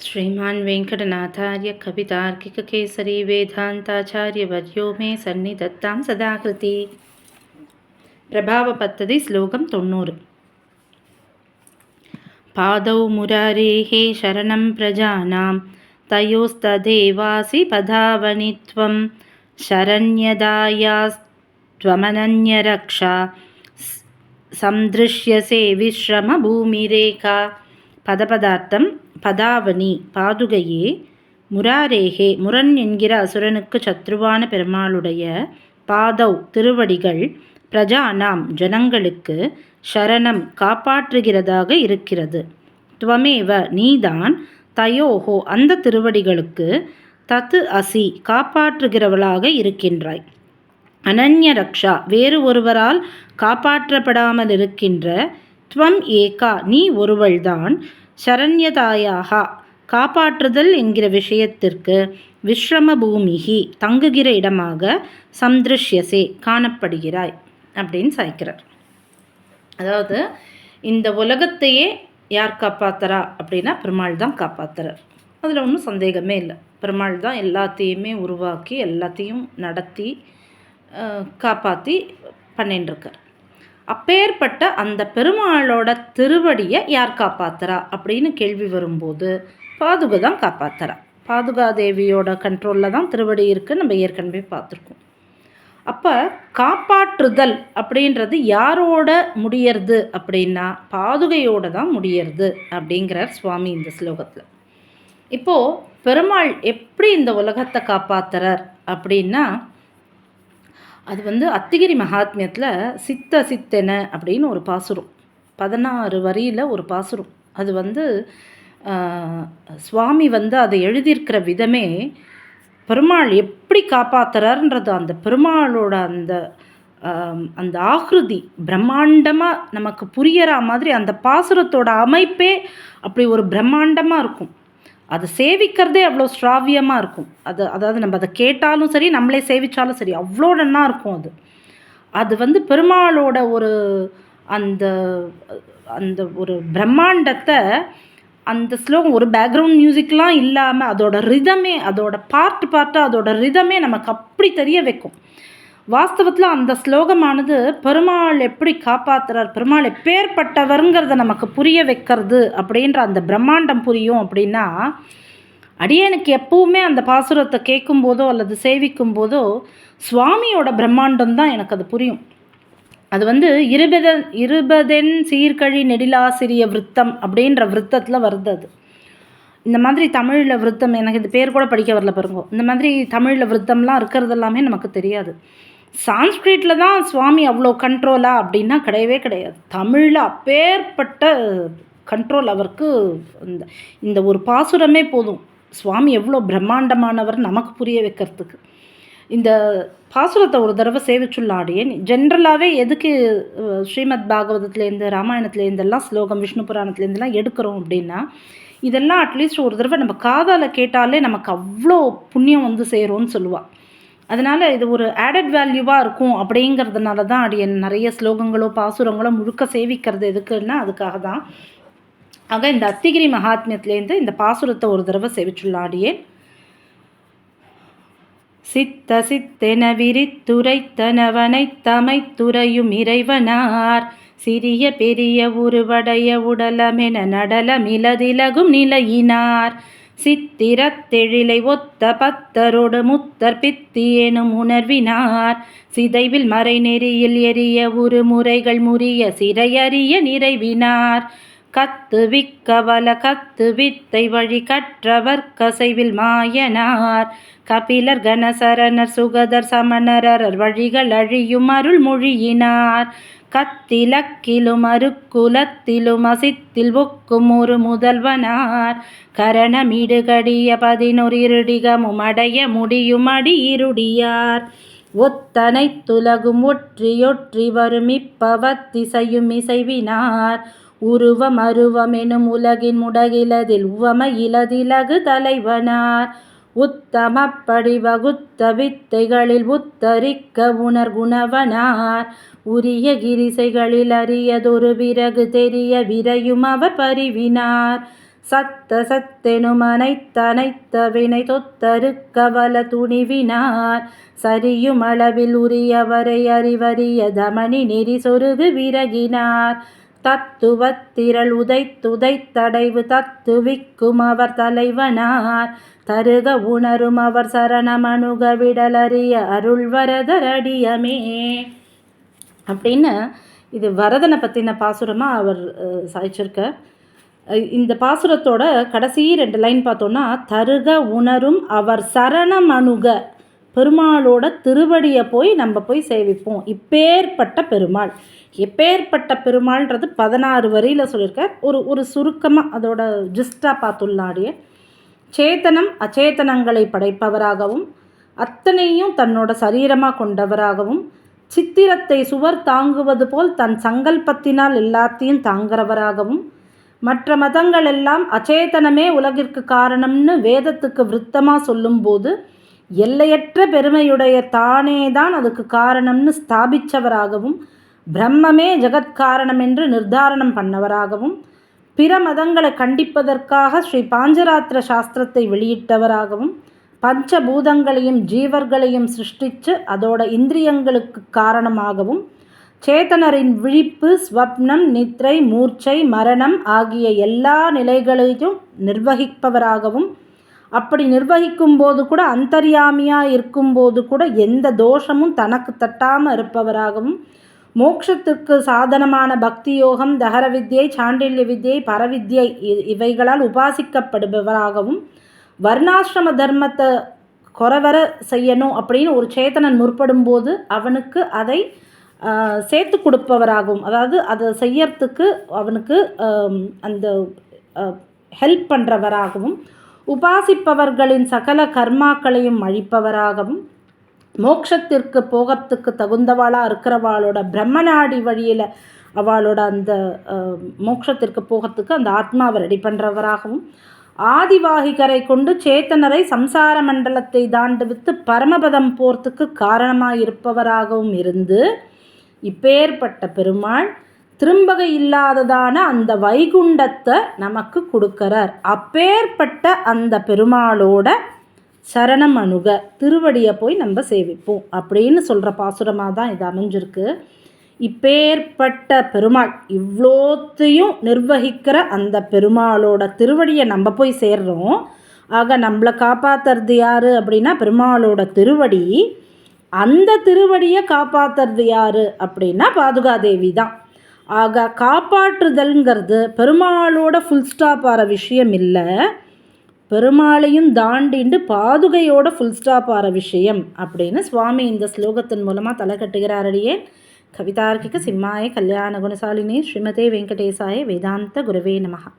శ్రీమాన్ వెంకటనాథార్య కవితార్కిక కేసరి వేదాంతాచార్య వర్యో మే సన్నిధత్తాం సదాకృతి ప్రభావ పద్ధతి శ్లోకం తొన్నూరు పాదౌ మురారేः శరణం ప్రజానాం తయోస్తదేవాసి పదావనిత్వం శరణ్యదాయాస్త్వమనన్యరక్ష సందృశ్యసే విశ్రమ భూమిరేఖ పదపదార్థం பதாவனி பாதுகையே முராரேகே முரண் என்கிற அசுரனுக்கு சத்ருவான பெருமாளுடைய பாதவ் திருவடிகள் பிரஜானாம் ஜனங்களுக்கு சரணம் காப்பாற்றுகிறதாக இருக்கிறது. துவமேவ நீதான் தயோஹோ அந்த திருவடிகளுக்கு தத்து அசி காப்பாற்றுகிறவளாக இருக்கின்றாய். அனன்ய ரக்ஷா வேறு ஒருவரால் காப்பாற்றப்படாமல் இருக்கின்ற துவம் ஏகா நீ ஒருவள்தான் சரண்யதாயாக காப்பாற்றுதல் என்கிற விஷயத்திற்கு விஸ்ரம பூமிகி தங்குகிற இடமாக சம்திருஷ்யசே காணப்படுகிறாய் அப்படின்னு சாய்க்கிறார். அதாவது இந்த உலகத்தையே யார் காப்பாற்றுறா அப்படின்னா பெருமாள் தான் காப்பாற்றுறார் அதில் ஒன்றும் சந்தேகமே இல்லை. பெருமாள் தான் எல்லாத்தையுமே உருவாக்கி எல்லாத்தையும் நடத்தி காப்பாற்றி பண்ணிட்டுருக்கார் அப்பேற்பட்ட அந்த பெருமாளோட திருவடியை யார் காப்பாத்துறா அப்படின்னு கேள்வி வரும்போது பாதுகா தான் காப்பாத்துறா. பாதுகா தேவியோட கண்ட்ரோலில் தான் திருவடி இருக்குன்னு நம்ம ஏற்கனவே பார்த்துருக்கோம். அப்போ காப்பாற்றுதல் அப்படின்றது யாரோட முடியறது அப்படின்னா பாதுகையோட தான் முடியறது அப்படிங்கிறார் சுவாமி இந்த ஸ்லோகத்தில். இப்போது பெருமாள் எப்படி இந்த உலகத்தை காப்பாற்றுறார் அப்படின்னா அது வந்து அத்திகிரி மகாத்மியத்தில் சித்த சித்தென அப்படின்னு ஒரு பாசுரம். பதினாறு வரியில் ஒரு பாசுரம். அது வந்து சுவாமி வந்து அதை எழுதியிருக்கிற விதமே பெருமாள் எப்படி காப்பாற்றுறாருன்றது அந்த பெருமாளோட அந்த அந்த ஆகிருதி பிரம்மாண்டமாக நமக்கு புரியற மாதிரி அந்த பாசுரத்தோட அமைப்பே அப்படி ஒரு பிரம்மாண்டமாக இருக்கும். அதை சேவிக்கிறதே அவ்வளோ ஸ்ராவியமாக இருக்கும். அது அதாவது நம்ம அதை கேட்டாலும் சரி நம்மளே சேவித்தாலும் சரி அவ்வளோ நன்னா இருக்கும் அது. அது வந்து பெருமாளோட ஒரு அந்த அந்த ஒரு பிரம்மாண்டத்தை அந்த ஸ்லோகம் ஒரு பேக்ரவுண்ட் மியூசிக்லாம் இல்லாமல் அதோட ரிதமே அதோட பார்ட் பார்ட்டாக அதோட ரிதமே நமக்கு அப்படி தெரிய வைக்கும். வாஸ்தவத்தில் அந்த ஸ்லோகமானது பெருமாள் எப்படி காப்பாற்றுறார் பெருமாள் எப்பேற்பட்டவருங்கிறத நமக்கு புரிய வைக்கிறது அப்படின்ற அந்த பிரம்மாண்டம் புரியும் அப்படின்னா அடியனுக்கு எப்பவுமே அந்த பாசுரத்தை கேட்கும்போதோ அல்லது சேவிக்கும் போதோ சுவாமியோட பிரம்மாண்டம் தான் எனக்கு அது புரியும். அது வந்து இருபதன் இருபதென் சீர்கழி நெடிலாசிரிய விருத்தம் அப்படின்ற விருத்தத்தில் வருது அது. இந்த மாதிரி தமிழில் விருத்தம் எனக்கு இது பேர் கூட படிக்க வரல பாருங்க. இந்த மாதிரி தமிழில் விருத்தம்லாம் இருக்கிறது எல்லாமே நமக்கு தெரியாது. சான்ஸ்கிரிட்டில் தான் சுவாமி அவ்வளோ கண்ட்ரோலா அப்படின்னா கிடையவே கிடையாது. தமிழில் அப்பேற்பட்ட கண்ட்ரோல் அவருக்கு இந்த இந்த ஒரு பாசுரமே போதும். சுவாமி எவ்வளோ பிரம்மாண்டமானவர் நமக்கு புரிய வைக்கிறதுக்கு. இந்த பாசுரத்தை ஒரு தடவை சேவிச்சுள்ளாடியேன். ஜென்ரலாகவே எதுக்கு ஸ்ரீமத் பாகவதத்துலேருந்து ராமாயணத்துலேருந்தெல்லாம் ஸ்லோகம் விஷ்ணு புராணத்துலேருந்துலாம் எடுக்கிறோம் அப்படின்னா இதெல்லாம் அட்லீஸ்ட் ஒரு தடவை நம்ம காதால் கேட்டாலே நமக்கு அவ்வளோ புண்ணியம் வந்து சேரும்னு சொல்லுவாள் அதனால் இது ஒரு ஆடட் வேல்யூவாக இருக்கும் அப்படிங்கிறதுனால தான் அடி நிறைய ஸ்லோகங்களோ பாசுரங்களோ முழுக்க சேவிக்கிறது எதுக்குன்னா அதுக்காக தான் ஆக இந்த அத்திகிரி மகாத்மியத்துலேருந்து இந்த பாசுரத்தை ஒரு தடவை செவிச்சுள்ளாடியே சித்த சித்தென விரித்துரைத்தனவனை தமைத்துறையும் இறைவனார். சிறிய பெரிய உருவடைய உடலமென நடலமிலதிலகும் நிலையினார். சித்திரத்தெழிலை ஒத்த பத்தரோடு முத்தர் பித்தியேனும் உணர்வினார். சிதைவில் மறை நெறியில் எரிய உருமுறைகள் முறிய சிறையறிய நிறைவினார். கத்து விக்கவல கத்து வித்தை வழி கற்றவர் கசைவில் மாயனார். கபிலர் கணசரணர் சுகதர் சமணரர் வழிகள் அழியும் அருள் மொழியினார் கத்திலக்கிலும் அருக்குலத்திலும் அசித்தில் ஒக்கும் ஒரு முதல்வனார். கரணமிடுகடிய பதினொரு இருடிகமும் அடைய முடியும் அடி இருடியார் ஒத்தனை துலகும் ஒற்றியொற்றி வரும் இப்பவத்திசையும் இசைவினார். உருவம் அருவமெனும் உலகின் முடகிலதில் உவம இலதிலகு தலைவனார். உத்தமப்படி வகுத்த வித்தைகளில் உத்தரிக்க உணர் குணவனார் உரிய கிரிசைகளில் அறியதொரு விறகு தெரிய விரையும் அவர் பரிவினார். சத்த சத்தெனும் அனைத்தனைத்த வினை தொத்தருக்கவல துணிவினார். சரியும் அளவில் உரியவரை அறிவறிய தமணி நெறி சொருகு விறகினார். தத்துவத்திரள் உதைத்துதைத்தடைவு தத்துவிக்கும் அவர் தலைவனார். தருக உணரும் அவர் சரணமணுக விடலறிய அருள்வரதரடியமே அப்படின்னு இது வரதனை பற்றின பாசுரமாக அவர் சாய்ச்சிருக்க இந்த பாசுரத்தோட கடைசி ரெண்டு லைன் பார்த்தோன்னா தருக உணரும் அவர் சரணமணுக பெருமாளோட திருவடியை போய் நம்ம போய் சேவிப்போம். இப்பேற்பட்ட பெருமாள். எப்பேற்பட்ட பெருமாள்ன்றது பதினாறு வரியில் சொல்லியிருக்கார். ஒரு ஒரு சுருக்கமாக அதோட ஜிஸ்டாக பார்த்துள்ளாடிய. சேத்தனம் அச்சேதனங்களை படைப்பவராகவும் அத்தனையும் தன்னோட சரீரமாக கொண்டவராகவும் சித்திரத்தை சுவர் தாங்குவது போல் தன் சங்கல்பத்தினால் எல்லாத்தையும் தாங்கிறவராகவும் மற்ற மதங்கள் எல்லாம் அச்சேதனமே உலகிற்கு காரணம்னு வேதத்துக்கு விருத்தமாக சொல்லும்போது எல்லையற்ற பெருமையுடைய தானே தான் அதுக்கு காரணம்னு ஸ்தாபித்தவராகவும் பிரம்மமே ஜெகத்காரணம் என்று நிர்தாரணம் பண்ணவராகவும் பிற மதங்களை கண்டிப்பதற்காக ஸ்ரீ பாஞ்சராத்திர சாஸ்திரத்தை வெளியிட்டவராகவும் பஞ்சபூதங்களையும் ஜீவர்களையும் சிருஷ்டித்து அதோட இந்திரியங்களுக்கு காரணமாகவும் சேத்தனரின் விழிப்பு ஸ்வப்னம் நித்ரை மூர்ச்சை மரணம் ஆகிய எல்லா நிலைகளையும் நிர்வகிப்பவராகவும் அப்படி நிர்வகிக்கும் போது கூட அந்தர்யாமியாக இருக்கும்போது கூட எந்த தோஷமும் தனக்கு தட்டாமல் இருப்பவராகவும் மோட்சத்துக்கு சாதனமான பக்தி யோகம் தகர வித்யை சாண்டில்ய வித்யை பரவித்யை இவைகளால் உபாசிக்கப்படுபவராகவும் வர்ணாசிரம தர்மத்தை குறவர செய்யணும் அப்படின்னு ஒரு சேத்தனன் முற்படும்போது அவனுக்கு அதை சேர்த்து கொடுப்பவராகவும் அதாவது அதை செய்யறதுக்கு அவனுக்கு அந்த ஹெல்ப் பண்ணுறவராகவும் உபாசிப்பவர்களின் சகல கர்மாக்களையும் அழிப்பவராகவும் மோட்சத்திற்கு போகிறதுக்கு தகுந்தவாளாக இருக்கிறவாளோட பிரம்மநாடி வழியில் அவளோட அந்த மோட்சத்திற்கு போகிறதுக்கு அந்த ஆத்மாவை ரெடி பண்ணுறவராகவும் ஆதிவாகிகரை கொண்டு சேத்தனரை சம்சார மண்டலத்தை தாண்டுவித்து பரமபதம் போர்த்துக்கு காரணமாக இருப்பவராகவும் இருந்து இப்பேற்பட்ட பெருமாள் திரும்பகை இல்லாததான அந்த வைகுண்டத்தை நமக்கு கொடுக்கறார். அப்பேற்பட்ட அந்த பெருமாளோட சரணம் அணுக திருவடியை போய் நம்ம சேவிப்போம் அப்படின்னு சொல்கிற பாசுரமாக தான் இது அமைஞ்சிருக்கு. இப்பேற்பட்ட பெருமாள் இவ்வளோத்தையும் நிர்வகிக்கிற அந்த பெருமாளோட திருவடியை நம்ம போய் சேர்றோம். ஆக நம்மளை காப்பாற்றுறது யார் அப்படின்னா பெருமாளோட திருவடி. அந்த திருவடியை காப்பாற்றுறது யார் அப்படின்னா பாதுகாதேவி தான். ஆக காப்பாற்றுதல்ங்கிறது பெருமாளோட ஃபுல் ஸ்டாப் ஆகிற விஷயம் இல்லை. பெருமாளையும் தாண்டிண்டு பாதுகையோட ஃபுல் ஸ்டாப் ஆகிற விஷயம் அப்படின்னு சுவாமி இந்த ஸ்லோகத்தின் மூலமாக தலை கட்டுகிறாரடியே. கவிதார்க்கிக சிம்மாய கல்யாண குணசாலினி ஸ்ரீமதே வெங்கடேசாய வேதாந்த குருவே நமகா